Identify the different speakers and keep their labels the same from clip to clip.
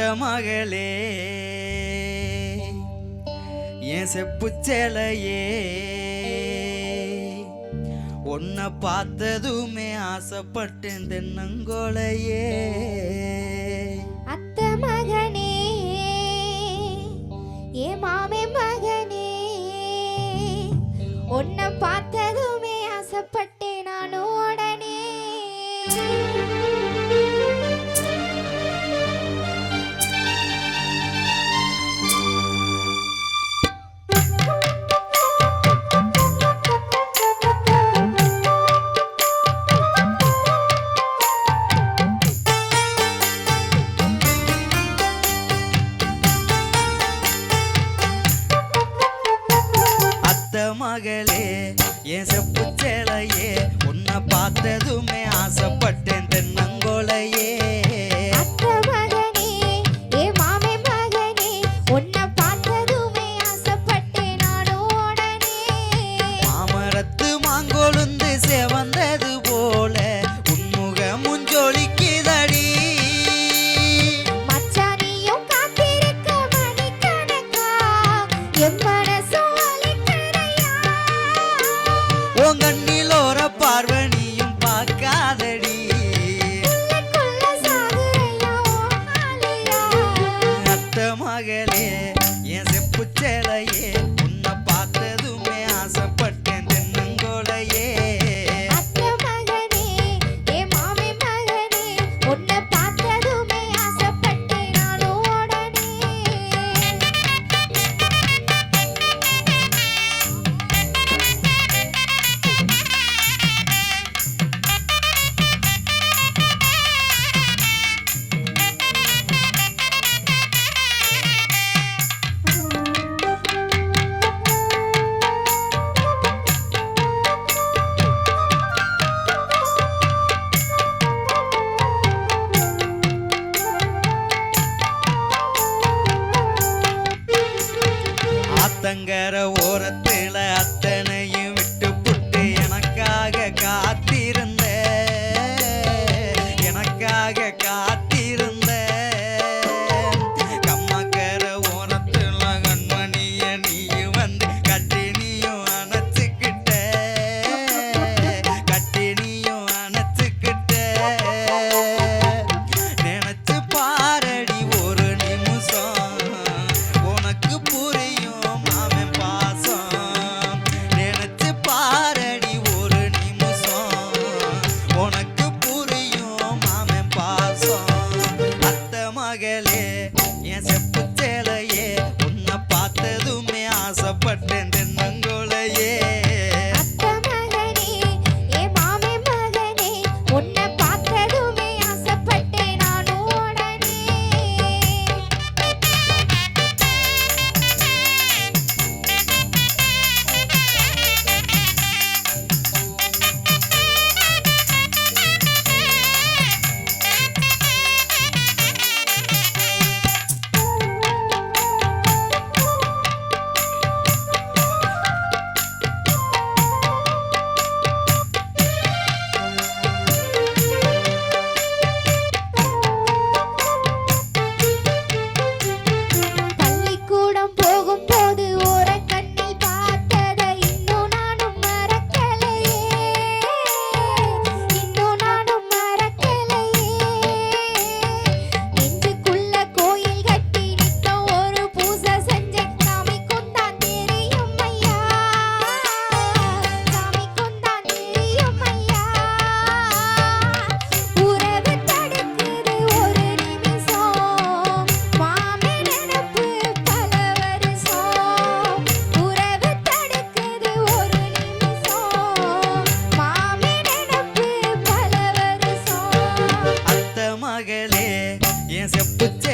Speaker 1: பெத்த மகளே என் செப்புச்சலையே உன்னை பார்த்ததுமே ஆசைப்பட்டேன் தென்னங்கோலையே
Speaker 2: அத்த மகனே ஏ மாமே மகனே உன்னை
Speaker 1: பார்த்த மகளே என் செப்பு சேலையே உன்னை பார்த்ததுமே
Speaker 2: ஆசைப்பட்டு hands
Speaker 3: and put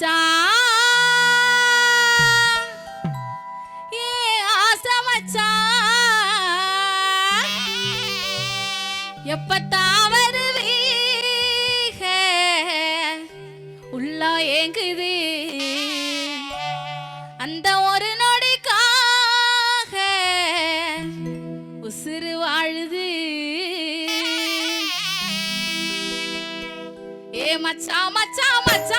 Speaker 3: ஆசா. ஏ ஆசா மச்சா. எப்பத்தா வருவீக? உள்ளா ஏங்குது. அந்த ஒரு நொடிக்காக உசுறு வாழுது.
Speaker 4: ஏ மச்சா மச்சா மச்சா.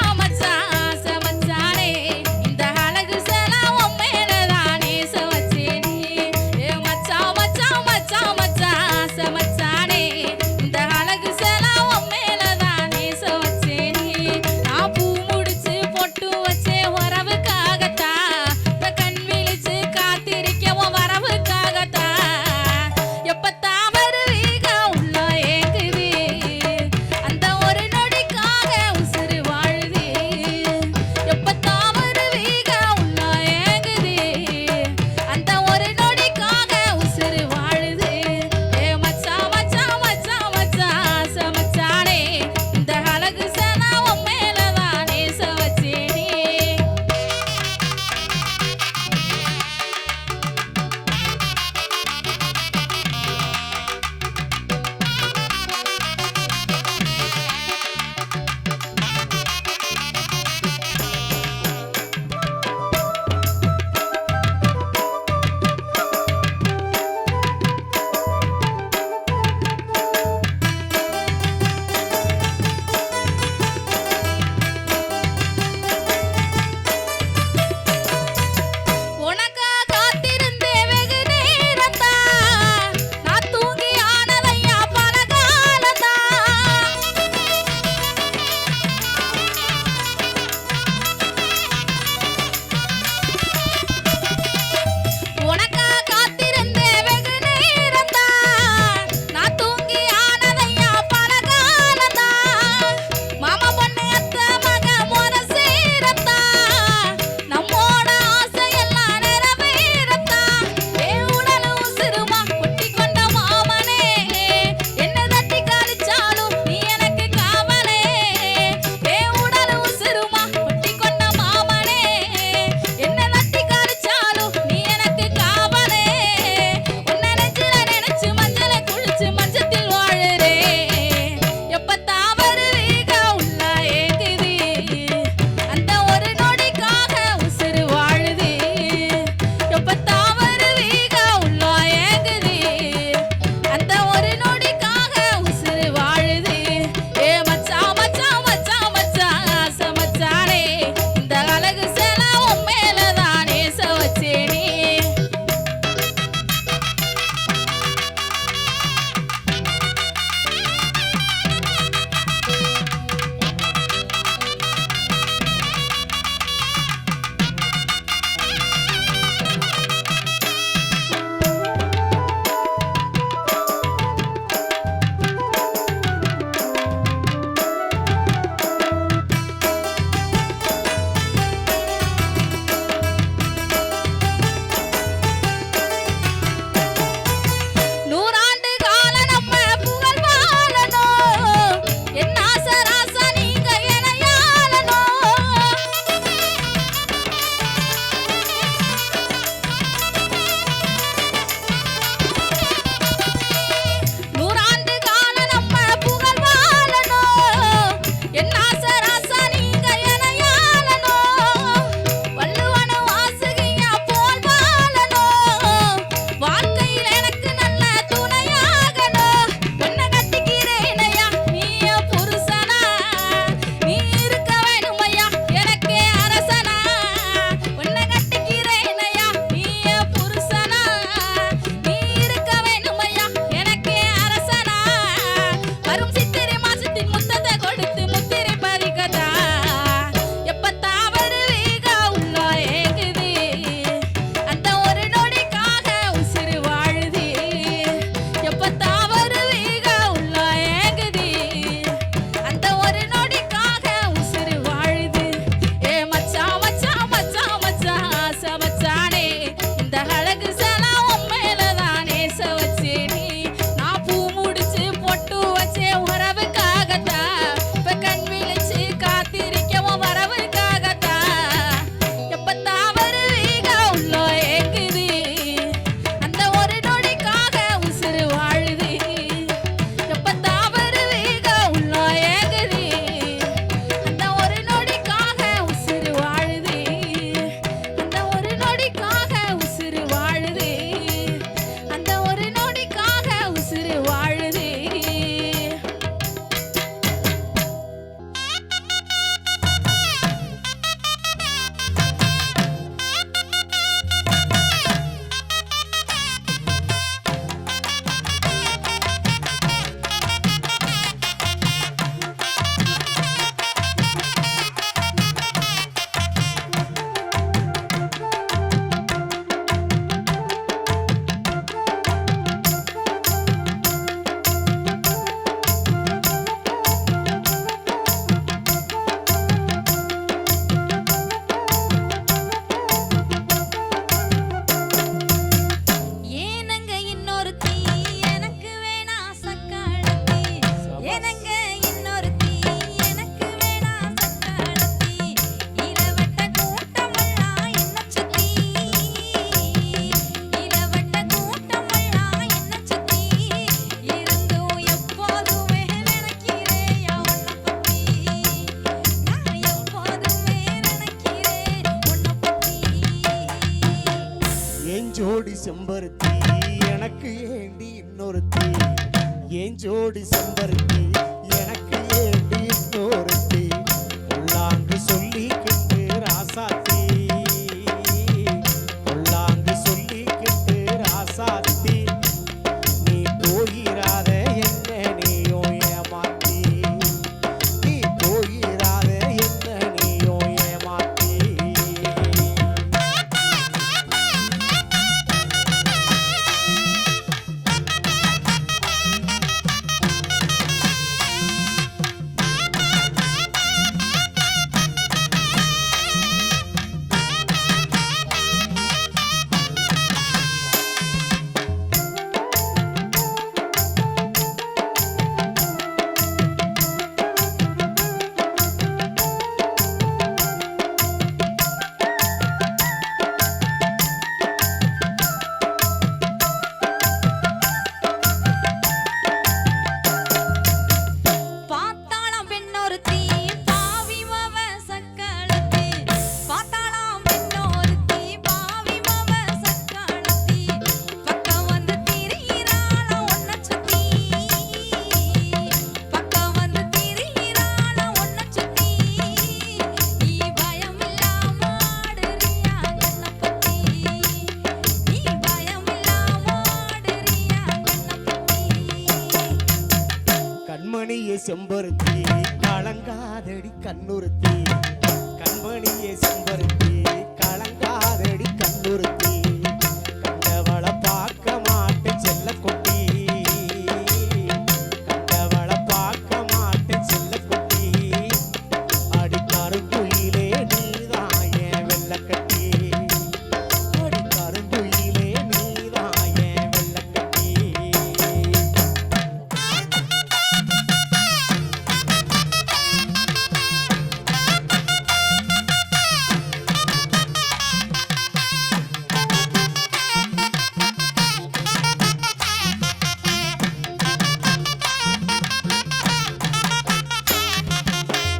Speaker 4: செம்பருத்தி கலங்காதடி கண்ணுறுத்தி.